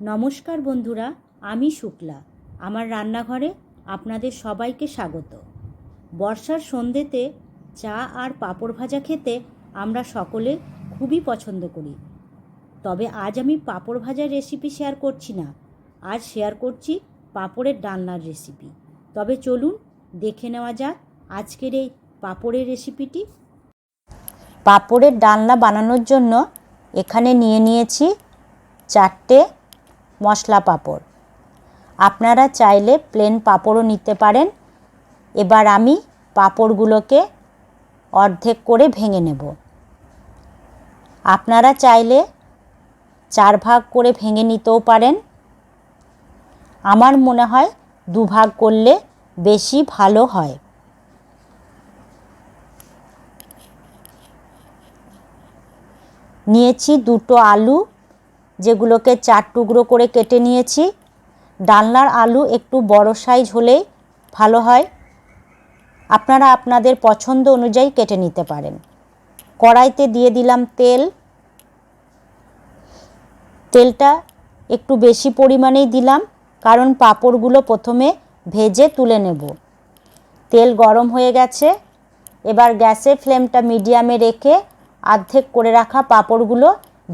নমস্কার বন্ধুরা, আমি শুক্লা। আমার রান্নাঘরে আপনাদের সবাইকে স্বাগত। বর্ষার সন্ধ্যেতে চা আর পাঁপড় ভাজা খেতে আমরা সকলে খুবই পছন্দ করি। তবে আজ আমি পাঁপড় ভাজার রেসিপি শেয়ার করছি না। আজ শেয়ার করছি পাঁপড়ের ডালনার রেসিপি তবে চলুন দেখে নেওয়া যাক আজকের এই পাঁপড়ের রেসিপিটি পাঁপড়ের ডালনা বানানোর জন্য এখানে নিয়ে নিয়েছি চারটে মশলা পাঁপড়। আপনারা চাইলে প্লেন পাঁপড়ও নিতে পারেন। এবার আমি পাঁপড়গুলোকে অর্ধেক করে ভেঙে নেব। আপনারা চাইলে চার ভাগ করে ভেঙে নিতেও পারেন। আমার মনে হয় দুভাগ করলে বেশি ভালো হয়। নিয়েছি দুটো আলু যেগুলোকে চার টুকরো করে কেটে নিয়েছি। ডালনার আলু একটু বড় সাইজ হলেই ভালো হয়। আপনারা আপনাদের পছন্দ অনুযায়ী কেটে নিতে পারেন। কড়াইতে দিয়ে দিলাম তেল। তেলটা একটু বেশি পরিমাণেই দিলাম, কারণ পাঁপড়গুলো প্রথমে ভেজে তুলে নেব। তেল গরম হয়ে গেছে। এবার গ্যাসের ফ্লেমটা মিডিয়ামে রেখে অর্ধেক করে রাখা পাঁপড়গুলো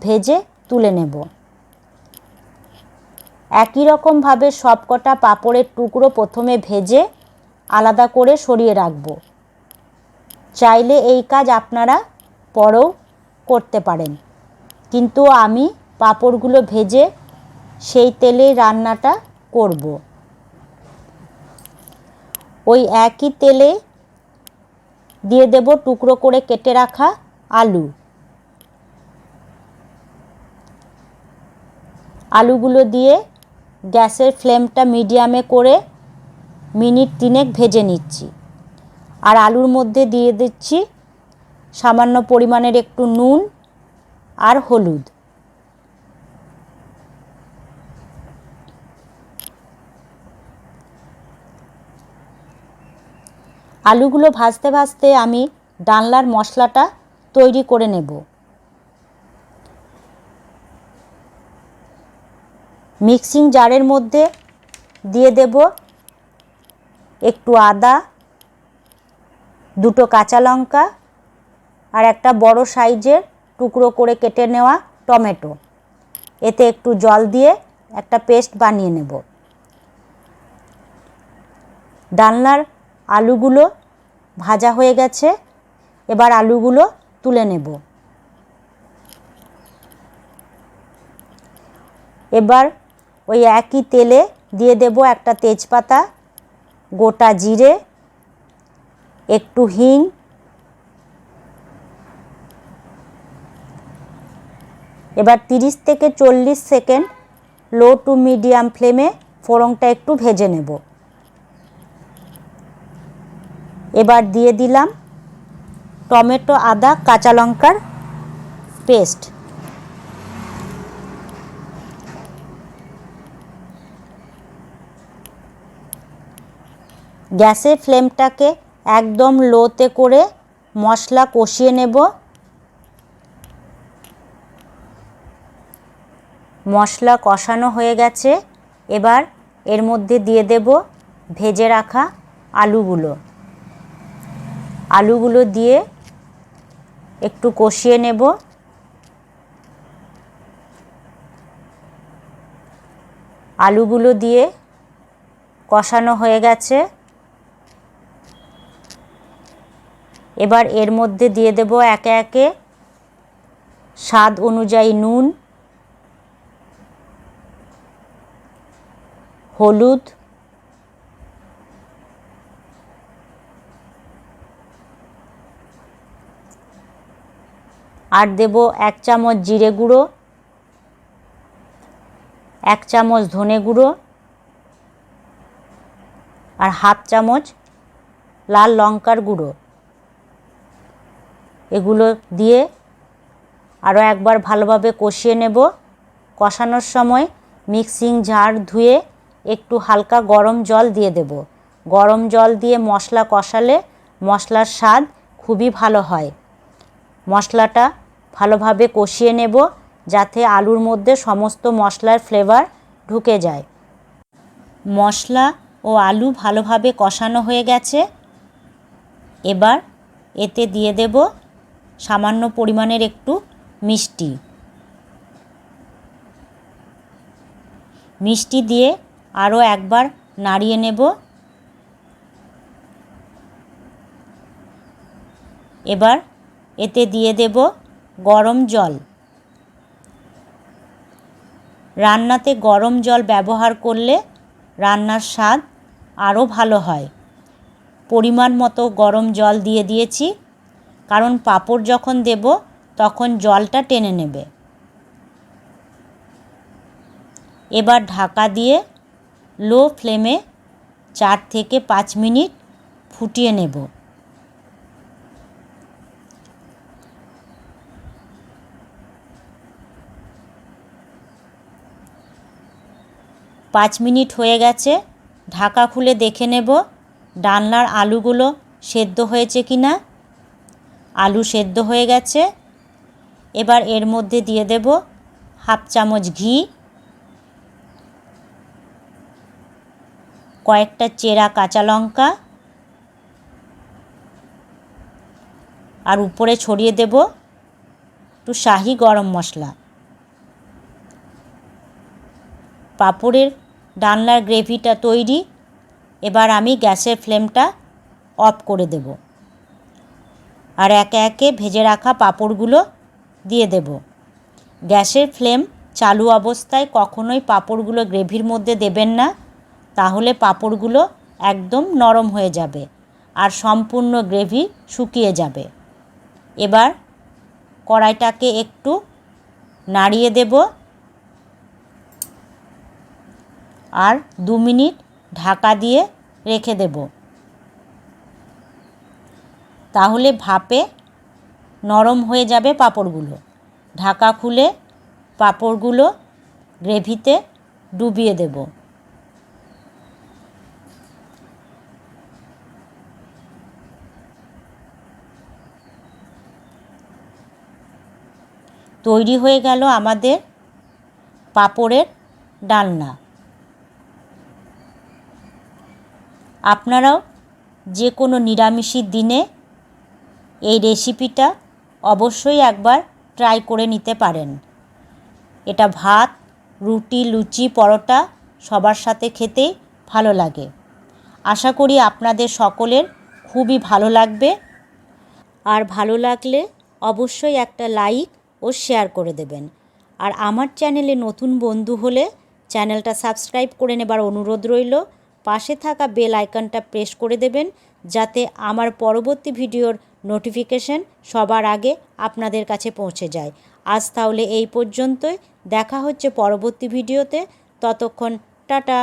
ভেজে তুলে নেব। একই রকমভাবে সবকটা পাঁপড়ের টুকরো প্রথমে ভেজে আলাদা করে সরিয়ে রাখব। চাইলে এই কাজ আপনারা পরেও করতে পারেন। কিন্তু আমি পাঁপড়গুলো ভেজে সেই তেলেই রান্নাটা করব। ওই একই তেলে দিয়ে দেব টুকরো করে কেটে রাখা আলু। আলুগুলো দিয়ে গ্যাসের ফ্লেমটা মিডিয়ামে করে মিনিট তিনেক ভেজে নিচ্ছি। আর আলুর মধ্যে দিয়ে দিচ্ছি সামান্য পরিমাণের একটু নুন আর হলুদ। আলুগুলো ভাজতে ভাজতে আমি ডালনার মশলাটা তৈরি করে নেব। মিক্সিং জারের মধ্যে দিয়ে দেব একটু আদা, দুটো কাঁচা লঙ্কা আর একটা বড় সাইজের টুকরো করে কেটে নেওয়া টমেটো। এতে একটু জল দিয়ে একটা পেস্ট বানিয়ে নেব। ডালনার আলুগুলো ভাজা হয়ে গেছে, এবার আলুগুলো তুলে নেব। এবার ওই একই তেলে দিয়ে দেব একটা তেজপাতা, গোটা জিরে, একটু হিং, এবার তিরিশ থেকে চল্লিশ সেকেন্ড লো টু মিডিয়াম ফ্লেমে ফোড়নটা একটু ভেজে নেব। এবার দিয়ে দিলাম টমেটো, আদা, কাঁচা লঙ্কার পেস্ট। গ্যাসের ফ্লেমটাকে একদম লোতে করে মশলা কষিয়ে নেব। মশলা কষানো হয়ে গেছে। এবার এর মধ্যে দিয়ে দেব ভেজে রাখা আলুগুলো। আলুগুলো দিয়ে একটু কষিয়ে নেব। আলুগুলো দিয়ে কষানো হয়ে গেছে। এবার এর মধ্যে দিয়ে দেব একে একে স্বাদ অনুযায়ী নুন, হলুদ, আর দেব এক চামচ জিরে গুঁড়ো, এক চামচ ধনে গুঁড়ো, আর হাফ চামচ লাল লঙ্কার গুঁড়ো। এগুলো দিয়ে আরও একবার ভালোভাবে কষিয়ে নেব। কষানোর সময় মিক্সিং ঝাড় ধুয়ে একটু হালকা গরম জল দিয়ে দেব। গরম জল দিয়ে মশলা কষালে মশলার স্বাদ খুবই ভালো হয়। মশলাটা ভালোভাবে কষিয়ে নেব যাতে আলুর মধ্যে সমস্ত মশলার ফ্লেভার ঢুকে যায়। মশলা ও আলু ভালোভাবে কষানো হয়ে গেছে। এবার এতে দিয়ে দেব সামান্য পরিমাণের একটু মিষ্টি। মিষ্টি দিয়ে আরও একবার নাড়িয়ে নেব। এবার এতে দিয়ে দেব গরম জল। রান্নাতে গরম জল ব্যবহার করলে রান্নার স্বাদ আরও ভালো হয়। পরিমাণ মতো গরম জল দিয়ে দিয়েছি। কারণ পাঁপড় যখন দেব, তখন জলটা টেনে নেবে। এবার ঢাকা দিয়ে লো ফ্লেমে চার থেকে পাঁচ মিনিট ফুটিয়ে নেব। পাঁচ মিনিট হয়ে গেছে, ঢাকা খুলে দেখে নেব ডালনার আলুগুলো সেদ্ধ হয়েছে কি না আলু সেদ্ধ হয়ে গেছে। এবার এর মধ্যে দিয়ে দেব হাফ চামচ ঘি, কয়েকটা চেরা কাঁচা লঙ্কা, আর উপরে ছড়িয়ে দেব একটু শাহি গরম মশলা। পাঁপড়ের ডালনার গ্রেভিটা তৈরি। এবার আমি গ্যাসের ফ্লেমটা অফ করে দেব। আর একে একে ভেজে রাখা পাঁপড়গুলো দিয়ে দেব। গ্যাসের ফ্লেম চালু অবস্থায় কখনোই পাঁপড়গুলো গ্রেভির মধ্যে দেবেন না, তাহলে পাঁপড়গুলো একদম নরম হয়ে যাবে আর সম্পূর্ণ গ্রেভি শুকিয়ে যাবে। এবার কড়াইটাকে একটু নাড়িয়ে দেব আর দু মিনিট ঢাকা দিয়ে রেখে দেব। তাহলে ভাপে নরম হয়ে যাবে পাঁপড়গুলো। ঢাকা খুলে পাঁপড়গুলো গ্রেভিতে ডুবিয়ে দেব। তৈরি হয়ে গেল আমাদের পাঁপড়ের ডালনা। আপনারাও যে কোনো নিরামিষের দিনে এই রেসিপিটা অবশ্যই একবার ট্রাই করে নিতে পারেন। এটা ভাত, রুটি, লুচি, পরোটা সবার সাথে খেতেই ভালো লাগে। আশা করি আপনাদের সকলের খুবই ভালো লাগবে। আর ভালো লাগলে অবশ্যই একটা লাইক ও শেয়ার করে দেবেন। আর আমার চ্যানেলে নতুন বন্ধু হলে চ্যানেলটা সাবস্ক্রাইব করে নেবার অনুরোধ রইল। পাশে থাকা বেল আইকনটা প্রেস করে দেবেন, যাতে আমার পরবর্তী ভিডিওর নোটিফিকেশন সবার আগে আপনাদের কাছে পৌঁছে যায়। আজ তাহলে এই পর্যন্তই। দেখা হচ্ছে পরবর্তী ভিডিওতে। ততক্ষণ টাটা।